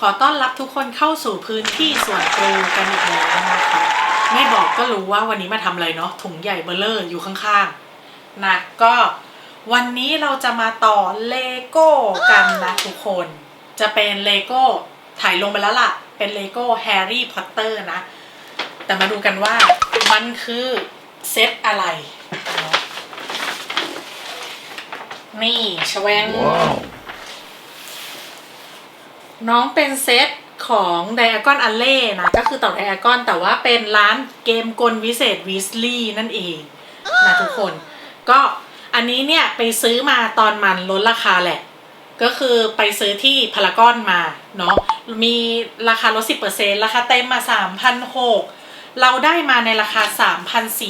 ขอต้อนรับทุกคนเข้าสู่พื้นที่ส่วนตัวกันอีกแล้วนะคะไม่บอกก็รู้ว่าวันนี้มาทำอะไรเนาะถุงใหญ่เบลเลอร์อยู่ข้างๆนะก็วันนี้เราจะมาต่อเลโก้กันนะทุกคน จะเป็นเลโก้ถ่ายลงไปแล้วล่ะ เป็นเลโก้แฮร์รี่พอตเตอร์นะ แต่มาดูกันว่ามันคือเซตอะไร นี่ชแวง น้องเป็นเซตของไดอากอนอัลเล่นะ ก็คือต่อไดอากอนแต่ว่าเป็นร้านเกมกลวิเศษวิสลี่นั่นเองนะทุกคน ก็อันนี้เนี่ยไปซื้อมาตอนมันลดราคาแหละ ก็คือไปซื้อที่พารากอนมาเนาะมีราคาลด 10%ราคาเต็มมา 3,600 เราได้มาในราคา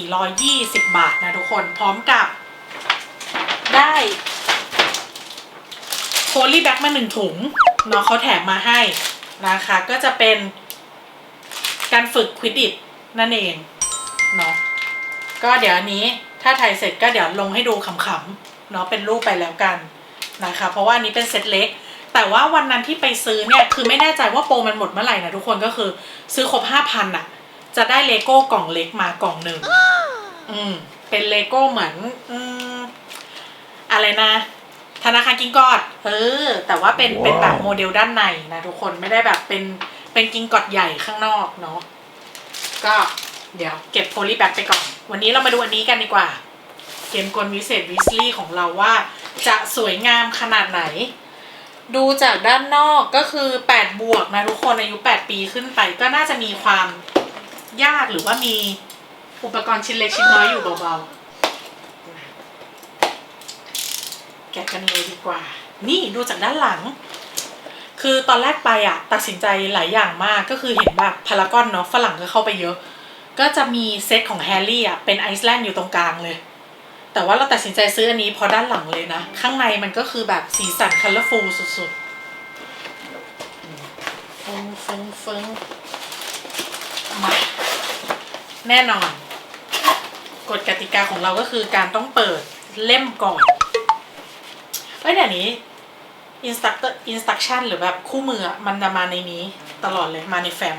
3,420 บาทนะทุกคนพร้อมกับได้ โพลีแบ็กมาหนึ่งถุงเนาะเขาแถมมาให้นะคะก็จะเป็นการฝึกควิดดิตนั่นเองเนาะก็เดี๋ยวอันนี้ถ้าถ่ายเสร็จก็เดี๋ยวลงให้ดูขำๆเนาะเป็นรูปไปแล้วกันนะคะ เพราะว่าอันนี้เป็นเซตเล็ก แต่ว่าวันนั้นที่ไปซื้อเนี่ยคือไม่แน่ใจว่าโปรมันหมดเมื่อไหร่นะทุกคนก็คือซื้อครบห้าพันอะจะได้เลโก้กล่องเล็กมากล่องหนึ่งอืมเป็นเลโก้เหมือนอืมอะไรนะ ธนาคารกิงกอดเออ แต่ว่าเป็นว้าวเป็นแบบโมเดลด้านในนะทุกคนไม่ได้แบบเป็น เป็นกิงกอดใหญ่ข้างนอกเนาะ ก็เดี๋ยวเก็บโพลีแบ็กไปก่อน วันนี้เรามาดูอันนี้กันดีกว่า เกมกลวิเศษวิสลี่ของเราว่าจะสวยงามขนาดไหน ดูจากด้านนอกก็คือ8บวกนะทุกคนอายุ 8 ปีขึ้นไป ก็น่าจะมีความยากหรือว่ามีอุปกรณ์ชิ้นเล็กชิ้นน้อยอยู่เบาๆ แกะกันเลยดีกว่า นี่ดูจากด้านหลัง คือตอนแรกไปอะตัดสินใจหลายอย่างมากก็คือเห็นแบบพารากอนเนาะฝรั่งก็เข้าไปเยอะ ก็จะมีเซตของแฮร์รี่อะเป็นไอซ์แลนด์อยู่ตรงกลางเลย แต่ว่าเราตัดสินใจซื้ออันนี้เพราะด้านหลังเลยนะ ข้างในมันก็คือแบบสีสันคัลเลอร์ฟูลสุดๆฟึ้งฟึ้งฟึ้งมาแน่นอนกฎกติกาของเราก็คือการต้องเปิดเล่มก่อน เอ้ยเดี๋ยวนี้ instructor instruction หรือแบบคู่มืออะมันจะมาในนี้ตลอดเลยมาในแฟ้ม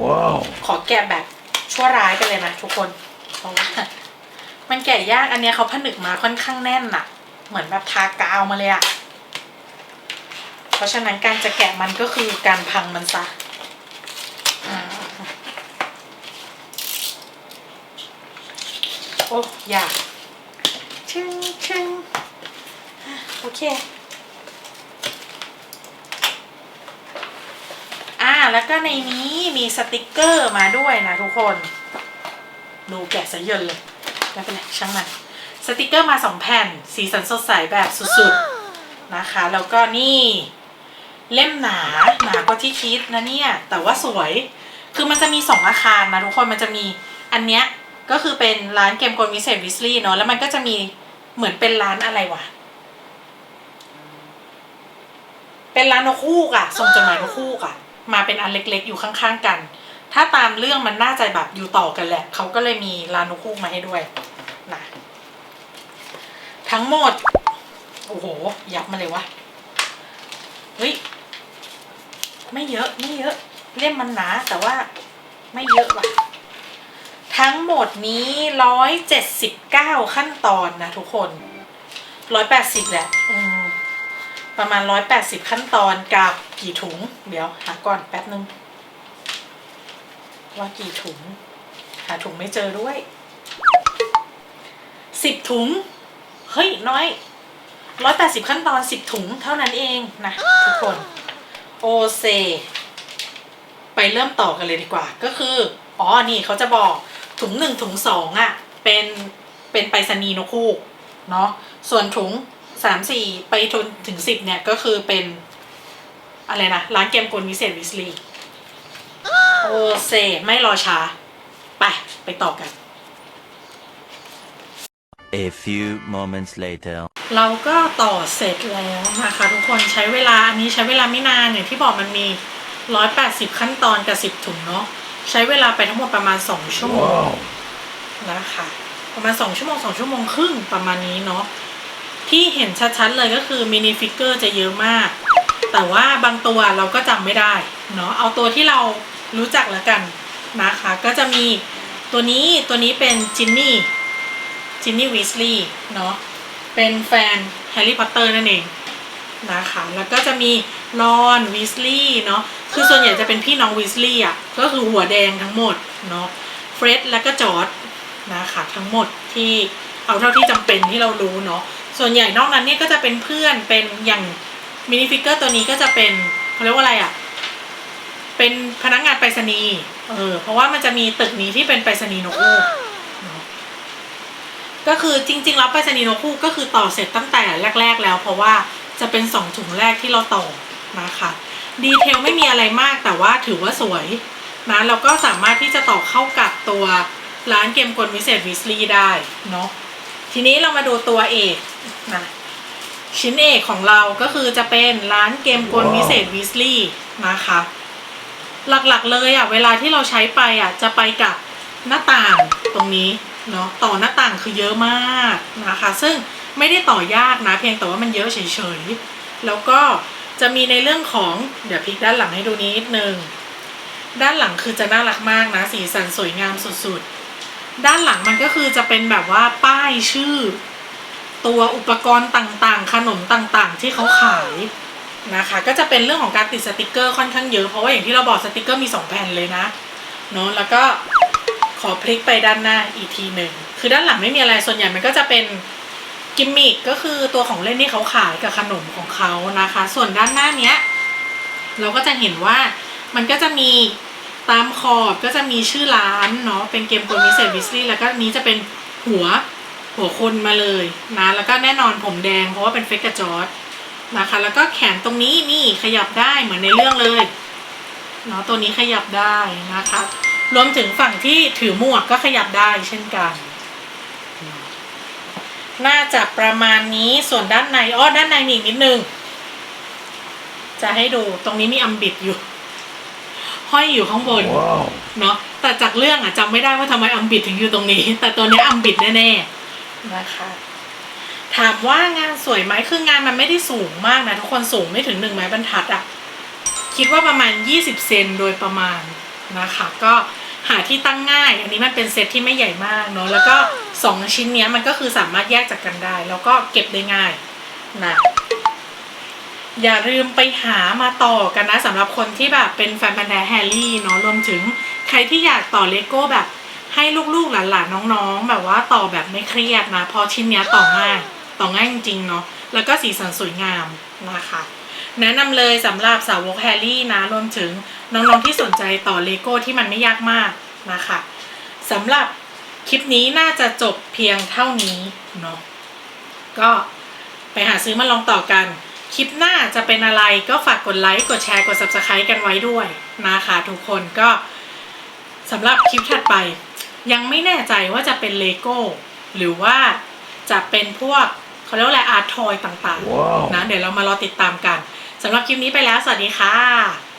Wow. ขอแกะแบบชั่วร้ายไปเลยนะทุกคนเพราะว่ามันแกะยากอันเนี้ยเขาผนึกมาค่อนข้างแน่นอะเหมือนแบบทากาวมาเลยอะเพราะฉะนั้นการจะแกะมันก็คือการพังมันซะอ่าโอ้ยาก ชึ้งชึ้งโอเค อ่า แล้วก็ในนี้มีสติกเกอร์มาด้วยนะทุกคน ดูแกะซะยนเลยไม่เป็นไรช่างมัน สติกเกอร์มาสองแผ่น สีสันสดใสแบบสุดๆ นะคะ แล้วก็นี่ เล่มหนา หนากว่าที่คิดนะเนี่ย แต่ว่าสวย คือมันจะมีสองอาคารนะทุกคน มันจะมีอันเนี้ยก็คือเป็นร้านเกมกลวิเศษวิสลี่เนาะ แล้วมันก็จะมี เหมือนเป็นร้านอะไรวะ เป็นร้านนกฮูกอะส่งจดหมายนกฮูกอะมาเป็นอันเล็กๆ อยู่ข้างๆกัน ถ้าตามเรื่องมันน่าจะแบบอยู่ต่อกันแหละ เขาก็เลยมีร้านนกฮูกมาให้ด้วยนะทั้งหมด โอ้โห ยับมาเลยวะ เฮ้ย ไม่เยอะ ไม่เยอะ เล่มมันหนาแต่ว่าไม่เยอะว่ะ ทั้งหมดนี้ร้อยเจ็ดสิบเก้าขั้นตอนนะทุกคนร้อยแปดสิบแหละประมาณร้อยแปดสิบขั้นตอนกับกี่ถุง เดี๋ยวหาก่อนแป๊บนึง ว่ากี่ถุง หาถุงไม่เจอด้วยสิบถุง เฮ้ย น้อยร้อยแปดสิบขั้นตอนสิบถุงเท่านั้นเองนะ ทุกคน โอเซ ไปเริ่มต่อกันเลยดีกว่าก็คืออ๋อ นี่เขาจะบอก ถุงหนึ่งถุงสองอะ่ะเป็นเป็นไปรษณีย์นกฮูกเนาะส่วนถุงสามสี่ไปจนถึงสิบเนี่ยก็คือเป็นอะไรนะร้านเกมกลวิเศษวิสลีโอเซไม่รอช้า ไป ไปต่อกัน A few moments later. เราก็ต่อเสร็จแล้วนะคะ ทุกคนใช้เวลา อันนี้ใช้เวลาไม่นานอย่างที่บอกมันมี 180 ขั้นตอนกับ 10 ถุงเนาะ ใช้เวลาไปทั้งหมดประมาณ2ชั่วโมง Wow. นะคะ ประมาณ2ชั่วโมง2ชั่วโมงครึ่งประมาณนี้เนาะที่เห็นชัดๆเลยก็คือมินิฟิกเกอร์จะเยอะมาก แต่ว่าบางตัวเราก็จำไม่ได้เนาะเอาตัวที่เรารู้จักแล้วกันนะคะ ก็จะมีตัวนี้ตัวนี้เป็นจินนี่จินนี่วิสลีย์เนาะเป็นแฟนแฮร์รี่พอตเตอร์นั่นเอง นะคะแล้วก็จะมีรอนวิสลีย์เนาะคือส่วนใหญ่จะเป็นพี่น้องวิสลีย์อะก็คือหัวแดงทั้งหมดเนาะเฟร็ดแล้วก็จอร์ดนะคะทั้งหมดที่เอาเท่าที่จำเป็นที่เรารู้เนาะส่วนใหญ่นอกนั้นเนี่ยก็จะเป็นเพื่อนเป็นอย่างมินิฟิกเกอร์ตัวนี้ก็จะเป็นเขาเรียกว่าอะไรอะเป็นพนักงานไปรษณีย์เออเพราะว่ามันจะมีตึกนี้ที่เป็นไปรษณีย์นกูกก็คือจริงๆแล้วไปรษณีย์นกูกก็คือต่อเสร็จตั้งแต่แรก ๆ แล้ว เพราะว่า จะเป็นสองถุงแรกที่เราต่อนะคะดีเทลไม่มีอะไรมากแต่ว่าถือว่าสวยนะแล้วก็สามารถที่จะต่อเข้ากับตัวร้านเกมกลวิเศษวิสลีได้เนาะทีนี้เรามาดูตัวเอกนะชิ้นเอกของเราก็คือจะเป็นร้านเกมกลวิเศษวิสลีนะคะ หลักๆเลยอะเวลาที่เราใช้ไปอะจะไปกับหน้าต่างตรงนี้เนาะต่อหน้าต่างคือเยอะมากนะคะ ซึ่ง ไม่ได้ต่อยากนะ เพียงแต่ว่ามันเยอะเฉยๆ แล้วก็จะมีในเรื่องของเดี๋ยวพลิกด้านหลังให้ดูนิดนึง ด้านหลังคือจะน่ารักมากนะ สีสันสวยงามสุดๆ ด้านหลังมันก็คือจะเป็นแบบว่าป้ายชื่อ ตัวอุปกรณ์ต่างๆ ขนมต่างๆ ที่เขาขายนะคะก็จะเป็นเรื่องของการติดสติกเกอร์ค่อนข้างเยอะเพราะว่าอย่างที่เราบอกสติกเกอร์มีสองแผ่นเลยนะเนาะแล้วก็ขอพลิกไปด้านหน้าอีกทีหนึ่งคือด้านหลังไม่มีอะไรส่วนใหญ่มันก็จะเป็น กิมมิคก็คือตัวของเล่นที่เขาขายกับขนมของเขานะคะ ส่วนด้านหน้าเนี้ย เราก็จะเห็นว่ามันก็จะมีตามขอบก็จะมีชื่อร้านเนาะเป็นเกมโกลมิเซตวิสลี่แล้วก็นี้จะเป็นหัวหัวคนมาเลยนะแล้วก็แน่นอนผมแดงเพราะว่าเป็นเฟกกาจอดนะคะ แล้วก็แขนตรงนี้นี่ขยับได้เหมือนในเรื่องเลยเนาะตัวนี้ขยับได้นะคะ รวมถึงฝั่งที่ถือหมวกก็ขยับได้เช่นกัน น่าจะประมาณนี้ส่วนด้านในอ้อด้านในมีอีกนิดนึง จะให้ดูตรงนี้มีอัมบิดอยู่ ห้อยอยู่ข้างบนเนาะแต่จากเรื่องอะจำไม่ได้ว่าทำไมอัมบิดถึงอยู่ตรงนี้ แต่ตัวเนี้ยอัมบิดแน่ๆนะคะถามว่างานสวยไหมคืองานมันไม่ได้สูงมากนะทุกคนสูงไม่ถึงหนึ่งไม้บรรทัดอะคิดว่าประมาณ 20 เซนโดยประมาณนะคะ ก็ หาที่ตั้งง่าย อันนี้มันเป็นเซตที่ไม่ใหญ่มากเนาะแล้วก็สองชิ้นเนี้ยมันก็คือสามารถแยกจากกันได้ แล้วก็เก็บได้ง่ายนะอย่าลืมไปหามาต่อกันนะสำหรับคนที่แบบเป็นแฟนพันธ์แท้แฮร์รี่เนาะรวมถึงใครที่อยากต่อเลโก้แบบให้ลูกๆหลานๆน้องๆ แบบว่าต่อแบบไม่เครียดนะเพราะชิ้นเนี้ยต่อง่ายต่อง่ายจริงๆเนาะแล้วก็สีสันสวยงามนะคะ แนะนำเลยสำหรับสาวกแฮร์รี่นะรวมถึงน้องๆที่สนใจต่อเลโก้ที่มันไม่ยากมากนะคะสำหรับคลิปนี้น่าจะจบเพียงเท่านี้เนาะก็ไปหาซื้อมาลองต่อกัน คลิปหน้าจะเป็นอะไรก็ฝากกดไลค์กดแชร์กด subscribe กันไว้ด้วยนะคะทุกคนก็สำหรับคลิปถัดไป ยังไม่แน่ใจว่าจะเป็นเลโก้หรือว่าจะเป็นพวกเขาเรียกว่าอะไรอาร์ตทอยต่างๆนะเดี๋ยวเรามารอติดตามกัน สำหรับคลิปนี้ไปแล้ว สวัสดีค่ะ